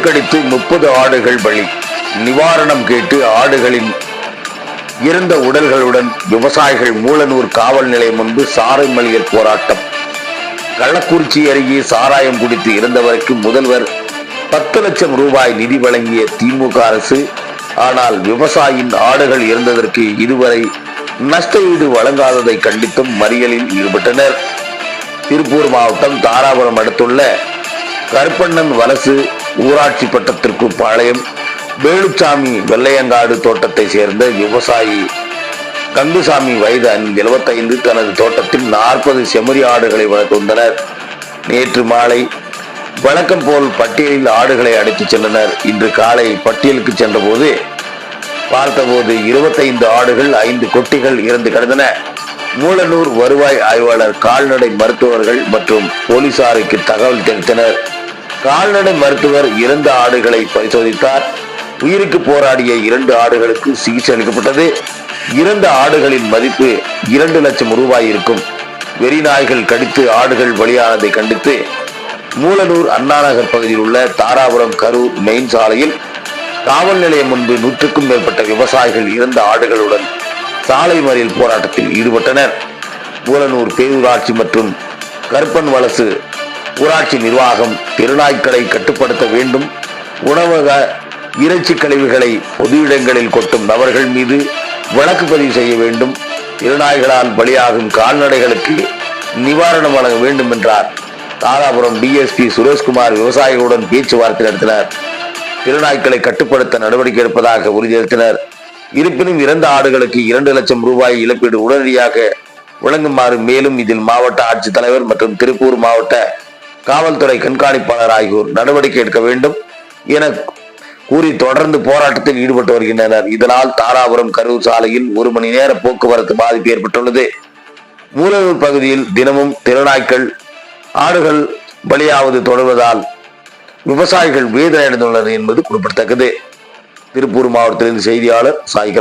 கடித்து முப்பது ஆடுகள் பலி. நிவாரணம் கேட்டு ஆடுகளின் இறந்த உடல்களுடன் விவசாயிகள் மூலனூர் காவல் நிலையம் முன்பு சாரை மறியல் போராட்டம். கள்ளக்குறிச்சி அருகே சாராயம் குடித்து இருந்தவருக்கு முதல்வர் பத்து லட்சம் ரூபாய் நிதி வழங்கிய திமுக அரசு. ஆனால் விவசாயியின் ஆடுகள் இருந்ததற்கு இதுவரை நஷ்ட ஈடு வழங்காததை கண்டித்தும் மறியலில் ஈடுபட்டனர். திருப்பூர் மாவட்டம் தாராபுரம் அடுத்துள்ள கருப்பண்ணன் வலசு ஊராட்சி பட்டத்திற்கு பாளையம் வேலுச்சாமி வெள்ளையங்காடு தோட்டத்தை சேர்ந்த விவசாயி கங்குசாமி வயது எழுபத்தைந்து தனது தோட்டத்தில் நாற்பது செம்மறி ஆடுகளை வளர்த்து வந்தனர் நேற்று மாலை வழக்கம் போல் பட்டியலில் ஆடுகளை அடைத்துச் சென்றனர். இன்று காலை பட்டியலுக்கு சென்றபோது பார்த்தபோது இருபத்தைந்து ஆடுகள் ஐந்து கொட்டிகள் இறந்து கிடந்தன. மூலனூர் வருவாய் ஆய்வாளர் கால்நடை மருத்துவர்கள் மற்றும் போலீசாருக்கு தகவல் தெரிவித்தனர். கால்நடை மருத்துவர் இறந்த ஆடுகளை பரிசோதித்தார். உயிருக்கு போராடிய இரண்டு ஆடுகளுக்கு சிகிச்சை அளிக்கப்பட்டது. இறந்த ஆடுகளின் மதிப்பு இரண்டு லட்சம் ரூபாய் இருக்கும் வெறிநாய்கள் கடித்து ஆடுகள் பலியானதை கண்டித்து மூலனூர் அண்ணாநகர் பகுதியில் உள்ள தாராபுரம் கரூர் மெயின் சாலையில் காவல் நிலையம் முன்பு நூற்றுக்கும் மேற்பட்ட விவசாயிகள் இறந்த ஆடுகளுடன் சாலை மறியல் போராட்டத்தில் ஈடுபட்டனர். மூலனூர் பேரூராட்சி மற்றும் கருப்பன் வலசு ஊராட்சி நிர்வாகம் திருநாய்க்களை கட்டுப்படுத்த வேண்டும். உணவக இறைச்சி கழிவுகளை பொது இடங்களில் கொட்டும் நபர்கள் மீது வழக்கு பதிவு செய்ய வேண்டும். திருநாய்களால் பலியாகும் கால்நடைகளுக்கு நிவாரணம் வழங்க வேண்டும் என்றார். தாராபுரம் டிஎஸ்பி சுரேஷ்குமார் விவசாயிகளுடன் பேச்சுவார்த்தை நடத்தினர். திருநாய்க்களை கட்டுப்படுத்த நடவடிக்கை எடுப்பதாக உறுதியளித்தனர் இருப்பினும் இறந்த ஆடுகளுக்கு இரண்டு லட்சம் ரூபாய் இழப்பீடு உடனடியாக வழங்குமாறு மேலும் இதில் மாவட்ட ஆட்சித்தலைவர் மற்றும் திருப்பூர் மாவட்ட காவல்துறை கண்காணிப்பாளர் ஆகியோர் நடவடிக்கை எடுக்க வேண்டும் என கூறி தொடர்ந்து போராட்டத்தில் ஈடுபட்டு வருகின்றனர். இதனால் தாராபுரம் கரூர் சாலையில் ஒரு மணி நேர போக்குவரத்து பாதிப்பு ஏற்பட்டுள்ளது. மூலனூர் பகுதியில் தினமும் திருநாய்க்கள் ஆடுகள் பலியாவது தொடர்வதால் விவசாயிகள் வேதனை அடைந்துள்ளனர் என்பது குறிப்பிடத்தக்கது. திருப்பூர் மாவட்டத்திலிருந்து செய்தியாளர் சாய்